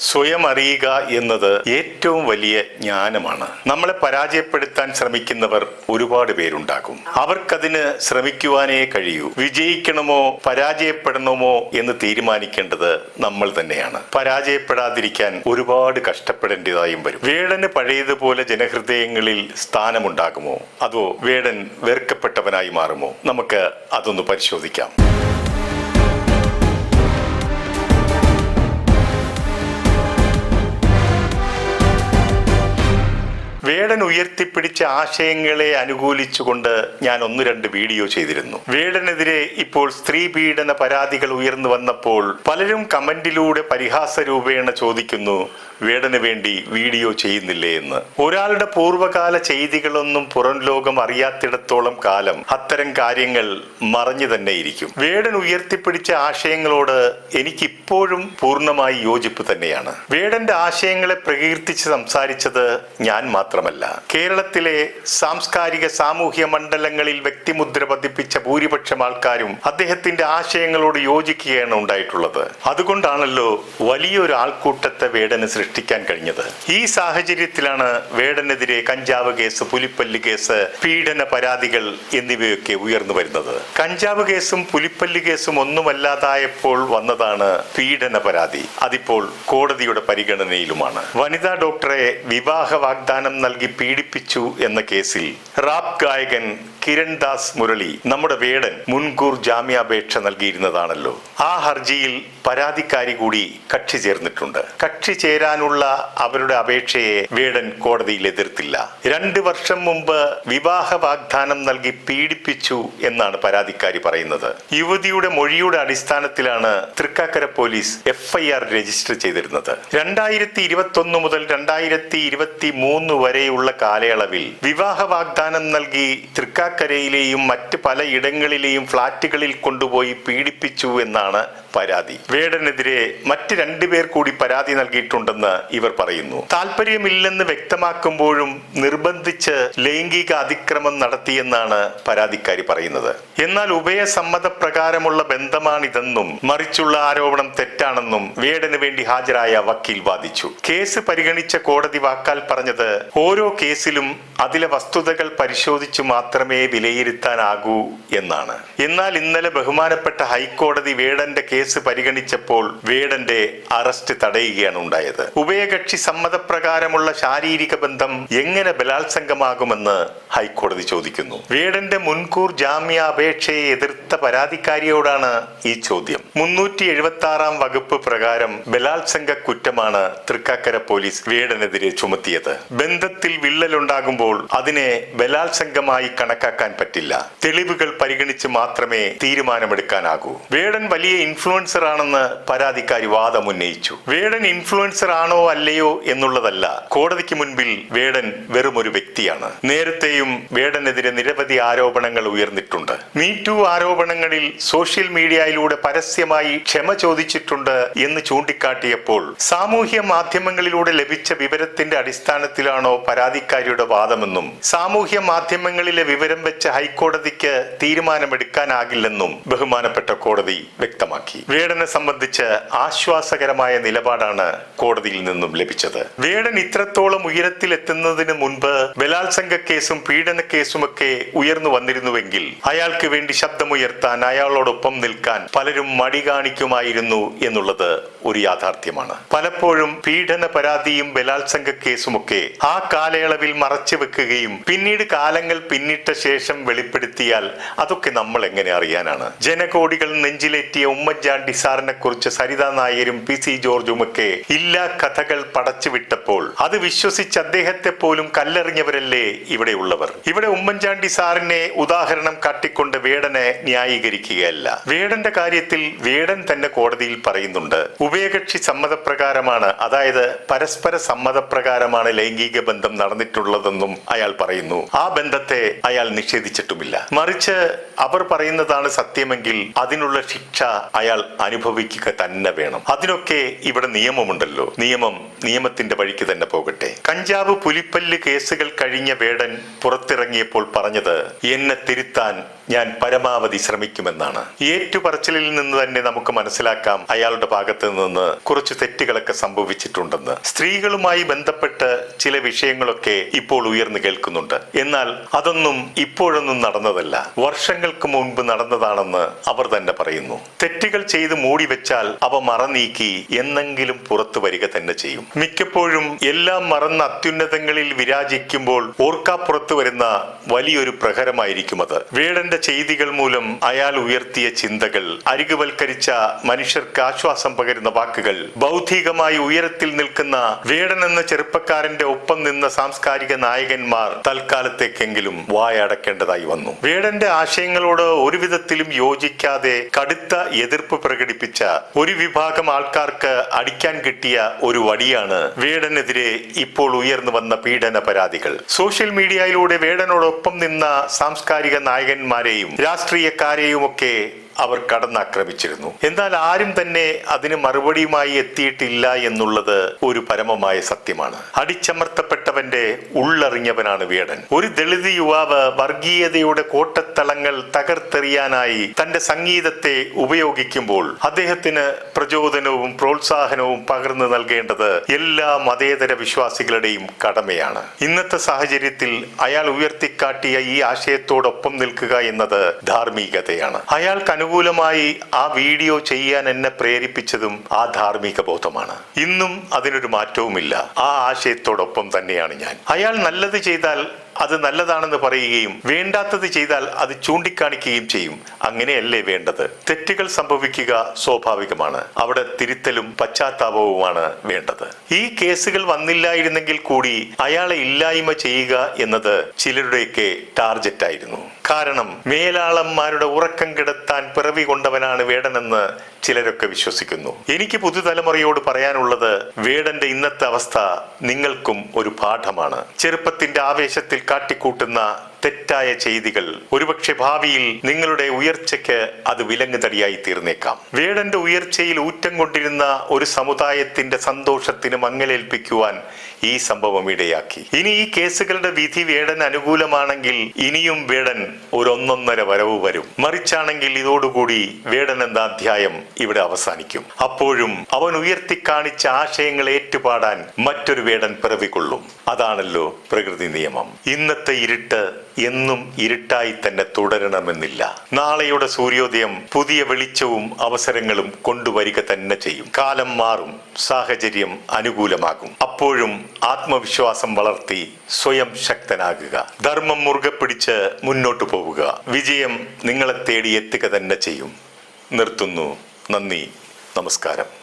സ്വയം അറിയുക എന്നത് ഏറ്റവും വലിയ ജ്ഞാനമാണ്. നമ്മളെ പരാജയപ്പെടുത്താൻ ശ്രമിക്കുന്നവർ ഒരുപാട് പേരുണ്ടാകും. അവർക്കതിന് ശ്രമിക്കുവാനേ കഴിയൂ. വിജയിക്കണമോ പരാജയപ്പെടണമോ എന്ന് തീരുമാനിക്കേണ്ടത് നമ്മൾ തന്നെയാണ്. പരാജയപ്പെടാതിരിക്കാൻ ഒരുപാട് കഷ്ടപ്പെടേണ്ടതായും വരും. വേടന് പഴയതുപോലെ ജനഹൃദയങ്ങളിൽ സ്ഥാനമുണ്ടാകുമോ? അതോ വേടൻ വെറുക്കപ്പെട്ടവനായി മാറുമോ? നമുക്ക് അതൊന്ന് പരിശോധിക്കാം. വേടൻ ഉയർത്തിപ്പിടിച്ച ആശയങ്ങളെ അനുകൂലിച്ചുകൊണ്ട് ഞാൻ ഒന്ന് രണ്ട് വീഡിയോ ചെയ്തിരുന്നു. വേടനെതിരെ ഇപ്പോൾ സ്ത്രീ പീഡന പരാതികൾ ഉയർന്നു വന്നപ്പോൾ പലരും കമന്റിലൂടെ പരിഹാസ രൂപേണ ചോദിക്കുന്നു വേടന് വേണ്ടി വീഡിയോ ചെയ്യുന്നില്ലേ എന്ന്. ഒരാളുടെ പൂർവകാല ചെയ്തികളൊന്നും പുറം ലോകം അറിയാത്തിടത്തോളം കാലം അത്തരം കാര്യങ്ങൾ മറഞ്ഞു തന്നെ ഇരിക്കും. വേടൻ ഉയർത്തിപ്പിടിച്ച ആശയങ്ങളോട് എനിക്കിപ്പോഴും പൂർണമായി യോജിപ്പ് തന്നെയാണ്. വേടന്റെ ആശയങ്ങളെ പ്രകീർത്തിച്ച് സംസാരിച്ചത് ഞാൻ മാത്രമല്ല. കേരളത്തിലെ സാംസ്കാരിക സാമൂഹ്യ മണ്ഡലങ്ങളിൽ വ്യക്തിമുദ്ര പതിപ്പിച്ച ഭൂരിപക്ഷം ആൾക്കാരും അദ്ദേഹത്തിന്റെ ആശയങ്ങളോട് യോജിക്കുകയാണ് ഉണ്ടായിട്ടുള്ളത്. അതുകൊണ്ടാണല്ലോ വലിയൊരു ആൾക്കൂട്ടത്തെ വേടന് സൃഷ്ടിക്കാൻ കഴിഞ്ഞത്. ഈ സാഹചര്യത്തിലാണ് വേടനെതിരെ കഞ്ചാവ് കേസ് പുലിപ്പല്ല് കേസ് പീഡന പരാതികൾ എന്നിവയൊക്കെ ഉയർന്നു വരുന്നത്. കഞ്ചാവ് കേസും പുലിപ്പല്ല് കേസും ഒന്നുമല്ലാതായപ്പോൾ വന്നതാണ് പീഡന പരാതി. അതിപ്പോൾ കോടതിയുടെ പരിഗണനയിലുമാണ്. വനിതാ ഡോക്ടറെ വിവാഹ വാഗ്ദാനം നൽകി പീഡിപ്പിച്ചു എന്ന കേസിൽ റാപ്പ് ഗായകൻ കിരൺ ദാസ് മുരളി നമ്മുടെ വേടൻ മുൻകൂർ ജാമ്യാപേക്ഷ നൽകിയിരുന്നതാണല്ലോ. ആ ഹർജിയിൽ പരാതിക്കാരി കൂടി കക്ഷി ചേർന്നിട്ടുണ്ട്. കക്ഷി ചേരാനുള്ള അവരുടെ അപേക്ഷയെ വേടൻ കോടതിയിൽ എതിർത്തില്ല. രണ്ട് വർഷം മുമ്പ് വിവാഹ വാഗ്ദാനം നൽകി പീഡിപ്പിച്ചു എന്നാണ് പരാതിക്കാരി പറയുന്നത്. യുവതിയുടെ മൊഴിയുടെ അടിസ്ഥാനത്തിലാണ് തൃക്കാക്കര പോലീസ് എഫ്ഐആർ രജിസ്റ്റർ ചെയ്തിരുന്നത്. രണ്ടായിരത്തി ഇരുപത്തി ഒന്ന് മുതൽ രണ്ടായിരത്തി ഇരുപത്തി മൂന്ന് വരെയുള്ള കാലയളവിൽ വിവാഹ വാഗ്ദാനം നൽകി തൃക്കാക്കരയിലെയും മറ്റ് പലയിടങ്ങളിലെയും ഫ്ളാറ്റുകളിൽ കൊണ്ടുപോയി പീഡിപ്പിച്ചു എന്നാണ് പരാതി. വേടനെതിരെ മറ്റ് രണ്ടുപേർ കൂടി പരാതി നൽകിയിട്ടുണ്ടെന്ന് ഇവർ പറയുന്നു. താല്പര്യമില്ലെന്ന് വ്യക്തമാക്കുമ്പോഴും നിർബന്ധിച്ച് ലൈംഗിക അതിക്രമം നടത്തിയെന്നാണ് പരാതിക്കാരി പറയുന്നത്. എന്നാൽ ഉഭയസമ്മതപ്രകാരമുള്ള ബന്ധമാണിതെന്നും മറിച്ചുള്ള ആരോപണം തെറ്റാണെന്നും വേടന് വേണ്ടി ഹാജരായ വക്കീൽ വാദിച്ചു. കേസ് പരിഗണിച്ച കോടതി വാക്കാൽ പറഞ്ഞത് ഓരോ കേസിലും അതിലെ വസ്തുതകൾ പരിശോധിച്ചു മാത്രമേ വിലയിരുത്താനാകൂ എന്നാണ്. എന്നാൽ ഇന്നലെ ബഹുമാനപ്പെട്ട ഹൈക്കോടതി വേടന്റെ കേസ് പരിഗണിച്ചപ്പോൾ വേടന്റെ അറസ്റ്റ് തടയുകയാണ് ഉണ്ടായത്. ഉഭയകക്ഷി സമ്മതപ്രകാരമുള്ള ശാരീരിക ബന്ധം എങ്ങനെ ബലാത്സംഗമാകുമെന്ന് ഹൈക്കോടതി ചോദിക്കുന്നു. വേടന്റെ മുൻകൂർ ജാമ്യാപേക്ഷയെ എതിർത്ത പരാതിക്കാരിയോടാണ് ഈ ചോദ്യം. മുന്നൂറ്റി എഴുപത്തി ആറാം വകുപ്പ് പ്രകാരം ബലാത്സംഗ കുറ്റമാണ് തൃക്കാക്കര പോലീസ് വേടനെതിരെ ചുമത്തിയത്. ബന്ധത്തിൽ വിള്ളലുണ്ടാകുമ്പോൾ അതിനെ ബലാത്സംഗമായി കണക്കാക്കാൻ പറ്റില്ല. തെളിവുകൾ പരിഗണിച്ച് മാത്രമേ തീരുമാനമെടുക്കാനാകൂ. വേടൻ വലിയ ഇൻഫ്ലുവൻസർ ആണെന്ന് പരാതിക്കാരി വാദം ഉന്നയിച്ചു. വേടൻ ഇൻഫ്ലുവൻസർ ആണോ അല്ലയോ എന്നുള്ളതല്ല. കോടതിക്ക് മുൻപിൽ വേടൻ വെറുമൊരു വ്യക്തിയാണ്. നേരത്തെയും വേടനെതിരെ നിരവധി ആരോപണങ്ങൾ ഉയർന്നിട്ടുണ്ട്. മീറ്റു ആരോപണങ്ങളിൽ സോഷ്യൽ മീഡിയയിലൂടെ പരസ്യമായി ക്ഷമ ചോദിച്ചിട്ടുണ്ട് എന്ന് ചൂണ്ടിക്കാട്ടിയപ്പോൾ സാമൂഹ്യ മാധ്യമങ്ങളിലൂടെ ലഭിച്ച വിവരത്തിന്റെ അടിസ്ഥാനത്തിലാണോ പരാതിക്കാരിയുടെ വാദമെന്നും സാമൂഹ്യ മാധ്യമങ്ങളിലെ വിവരം വെച്ച് ഹൈക്കോടതിക്ക് തീരുമാനമെടുക്കാനാകില്ലെന്നും ബഹുമാനപ്പെട്ട കോടതി വ്യക്തമാക്കി. വേടനെ സംബന്ധിച്ച് ആശ്വാസകരമായ നിലപാടാണ് കോടതിയിൽ നിന്നും ലഭിച്ചത്. വേടൻ ഇത്രത്തോളം ഉയരത്തിലെത്തുന്നതിന് മുൻപ് ബലാത്സംഗ കേസും പീഡന കേസുമൊക്കെ ഉയർന്നു വന്നിരുന്നുവെങ്കിൽ അയാൾക്ക് വേണ്ടി ശബ്ദമുയർത്താൻ അയാളോടൊപ്പം നിൽക്കാൻ പലരും മടി കാണിക്കുമായിരുന്നു എന്നുള്ളത് ഒരു യാഥാർത്ഥ്യമാണ്. പലപ്പോഴും പീഡന പരാതിയും ബലാത്സംഗ കേസുമൊക്കെ ആ കാലയളവിൽ മറച്ചു വെക്കുകയും പിന്നീട് കാലങ്ങൾ പിന്നിട്ട ശേഷം വെളിപ്പെടുത്തിയാൽ അതൊക്കെ നമ്മൾ എങ്ങനെ അറിയാനാണ്? ജനകോടികൾ നെഞ്ചിലേറ്റിയ ഉമ്മൻചാണ്ടി സാറിനെ കുറിച്ച് സരിതാ നായരും പി സി ജോർജുമൊക്കെ ഇല്ലാ കഥകൾ പടച്ചുവിട്ടപ്പോൾ അത് വിശ്വസിച്ച് അദ്ദേഹത്തെ പോലും കല്ലെറിഞ്ഞവരല്ലേ ഇവിടെയുള്ളവർ ഇവിടെ ഉമ്മൻചാണ്ടി സാറിനെ ഉദാഹരണം കാട്ടിക്കൊണ്ട് വേടനെ ന്യായീകരിക്കുകയല്ല. വേടന്റെ കാര്യത്തിൽ വേടൻ തന്നെ കോടതിയിൽ പറയുന്നുണ്ട്. ഉഭയകക്ഷി സമ്മതപ്രകാരമാണ് അതായത് പരസ്പര സമ്മതപ്രകാരമാണ് ലൈംഗിക ബന്ധം നടന്നിട്ടുള്ളതെന്നും അയാൾ പറയുന്നു. ആ ബന്ധത്തെ അയാൾ നിഷേധിച്ചിട്ടുമില്ല. മറിച്ച് അവർ പറയുന്നതാണ് സത്യമെങ്കിൽ അതിനുള്ള ശിക്ഷ അയാൾ അനുഭവിക്കുക തന്നെ വേണം. അതിനൊക്കെ ഇവിടെ നിയമമുണ്ടല്ലോ. നിയമം നിയമത്തിന്റെ വഴിക്ക് തന്നെ പോകട്ടെ. കഞ്ചാവ് പുലിപ്പല്ല് കേസുകൾ കഴിഞ്ഞ വേടൻ പുറത്തിറങ്ങിയപ്പോൾ പറഞ്ഞത് എന്നെ തിരുത്താൻ ഞാൻ പരമാവധി ശ്രമിക്കുമെന്നാണ്. ഏറ്റുപറച്ചിലിൽ നിന്ന് തന്നെ നമുക്ക് മനസ്സിലാക്കാം അയാളുടെ ഭാഗത്ത് നിന്ന് കുറച്ച് തെറ്റുകളൊക്കെ സംഭവിച്ചിട്ടുണ്ടെന്ന്. സ്ത്രീകളുമായി ബന്ധപ്പെട്ട് ചില വിഷയങ്ങളൊക്കെ ഇപ്പോൾ ഉയർന്നു കേൾക്കുന്നുണ്ട്. എന്നാൽ അതൊന്നും ഇപ്പോഴൊന്നും നടന്നതല്ല. വർഷങ്ങൾക്ക് മുൻപ് നടന്നതാണെന്ന് അവർ തന്നെ പറയുന്നു. തെറ്റുകൾ ചെയ്ത് മൂടി വെച്ചാൽ അവ മറനീക്കി എന്നെങ്കിലും പുറത്തു വരിക തന്നെ ചെയ്യും. മിക്കപ്പോഴും എല്ലാം മറന്ന അത്യുന്നതങ്ങളിൽ വിരാജിക്കുമ്പോൾ ഓർക്കാപ്പുറത്ത് വരുന്ന വലിയൊരു പ്രഹരമായിരിക്കും അത്. വേടന്റെ ചെയ്തികൾ മൂലം അയാൾ ഉയർത്തിയ ചിന്തകൾ അരികുവൽക്കരിച്ച മനുഷ്യർക്ക് ആശ്വാസം പകരുന്ന വാക്കുകൾ ബൗദ്ധികമായി ഉയരത്തിൽ നിൽക്കുന്ന വേടൻ എന്ന ചെറുപ്പക്കാരന്റെ ഒപ്പം നിന്ന സാംസ്കാരിക നായകന്മാർ തൽക്കാലത്തേക്കെങ്കിലും വായടക്കേണ്ടതായി വന്നു. വേടന്റെ ആശയങ്ങളോട് ഒരുവിധത്തിലും യോജിക്കാതെ കടുത്ത എതിർപ്പ് പ്രകടിപ്പിച്ച ഒരു വിഭാഗം ആൾക്കാർക്ക് അടിക്കാൻ കിട്ടിയ ഒരു വടിയാണ് വേടനെതിരെ ഇപ്പോൾ ഉയർന്നു വന്ന പീഡന പരാതികൾ സോഷ്യൽ മീഡിയയിലൂടെ വേടനോടൊപ്പം നിന്ന സാംസ്കാരിക നായകന്മാരെയും രാഷ്ട്രീയക്കാരെയും ഒക്കെ അവർ കടന്നാക്രമിച്ചിരുന്നു. എന്നാൽ ആരും തന്നെ അതിന് മറുപടിയുമായി എത്തിയിട്ടില്ല എന്നുള്ളത് ഒരു പരമമായ സത്യമാണ്. അടിച്ചമർത്തപ്പെട്ടവന്റെ ഉള്ളറിഞ്ഞവനാണ് വേടൻ. ഒരു ദളിത് യുവാവ് വർഗീയതയുടെ കോട്ടത്തളങ്ങൾ തകർത്തെറിയാനായി തന്റെ സംഗീതത്തെ ഉപയോഗിക്കുമ്പോൾ അദ്ദേഹത്തിന് പ്രചോദനവും പ്രോത്സാഹനവും പകർന്നു നൽകേണ്ടത് എല്ലാ മതേതര വിശ്വാസികളുടെയും കടമയാണ്. ഇന്നത്തെ സാഹചര്യത്തിൽ അയാൾ ഉയർത്തിക്കാട്ടിയ ഈ ആശയത്തോടൊപ്പം നിൽക്കുക എന്നത് ധാർമ്മികതയാണ്. അയാൾക്ക് അനുകൂലമായി ആ വീഡിയോ ചെയ്യാൻ എന്നെ പ്രേരിപ്പിച്ചതും ആ ധാർമ്മിക ബോധമാണ്. ഇന്നും അതിനൊരു മാറ്റവുമില്ല. ആ ആശയത്തോടൊപ്പം തന്നെയാണ് ഞാൻ. അയാൾ നല്ലത് ചെയ്താൽ അത് നല്ലതാണെന്ന് പറയുകയും വേണ്ടാത്തത് ചെയ്താൽ അത് ചൂണ്ടിക്കാണിക്കുകയും ചെയ്യും. അങ്ങനെയല്ലേ വേണ്ടത്? തെറ്റുകൾ സംഭവിക്കുക സ്വാഭാവികമാണ്. അവിടെ തിരുത്തലും പശ്ചാത്താപവുമാണ് വേണ്ടത്. ഈ കേസുകൾ വന്നില്ലായിരുന്നെങ്കിൽ കൂടി അയാളെ ഇല്ലായ്മ ചെയ്യുക എന്നത് ചിലരുടെയൊക്കെ ടാർജറ്റ് ആയിരുന്നു കാരണം മേലാളന്മാരുടെ ഉറക്കം കിടത്താൻ പിറവി കൊണ്ടവനാണ് വേടനെന്ന് ചിലരൊക്കെ വിശ്വസിക്കുന്നു. എനിക്ക് പുതുതലമുറയോട് പറയാനുള്ളത് വേടന്റെ ഇന്നത്തെ അവസ്ഥ നിങ്ങൾക്കും ഒരു പാഠമാണ്. ചെറുപ്പത്തിന്റെ ആവേശത്തിൽ കാട്ടിക്കൂട്ടുന്ന തെറ്റായ ചെയ്തികൾ ഒരുപക്ഷെ ഭാവിയിൽ നിങ്ങളുടെ ഉയർച്ചയ്ക്ക് അത് വിലങ്ങുതടിയായി തീർന്നേക്കാം. വേടന്റെ ഉയർച്ചയിൽ ഊറ്റം കൊണ്ടിരുന്ന ഒരു സമുദായത്തിന്റെ സന്തോഷത്തിന് മങ്ങലേൽപ്പിക്കുവാൻ ഈ സംഭവം ഇടയാക്കി. ഇനി ഈ കേസുകളുടെ വിധി വേടൻ അനുകൂലമാണെങ്കിൽ ഇനിയും വേടൻ ഒരു ഒന്നൊന്നര വരവ് വരും. മറിച്ചാണെങ്കിൽ ഇതോടുകൂടി വേടൻ എന്ന അധ്യായം ഇവിടെ അവസാനിക്കും. അപ്പോഴും അവൻ ഉയർത്തി കാണിച്ച ആശയങ്ങൾ ഏറ്റുപാടാൻ മറ്റൊരു വേടൻ പിറവികൊള്ളും അതാണല്ലോ പ്രകൃതി നിയമം. ഇന്നത്തെ ഇരുട്ട് എന്നും ഇരുട്ടായി തന്നെ തുടരണമെന്നില്ല. നാളെയുടെ സൂര്യോദയം പുതിയ വെളിച്ചവും അവസരങ്ങളും കൊണ്ടുവരിക തന്നെ ചെയ്യും. കാലം മാറും സാഹചര്യം അനുകൂലമാകും. അപ്പോഴും ആത്മവിശ്വാസം വളർത്തി സ്വയം ശക്തനാകുക. ധർമ്മം മുറുകെ പിടിച്ച് മുന്നോട്ടു പോവുക. വിജയം നിങ്ങളെ തേടി എത്തുക തന്നെ ചെയ്യും. നിർത്തുന്നു. നന്ദി. നമസ്കാരം.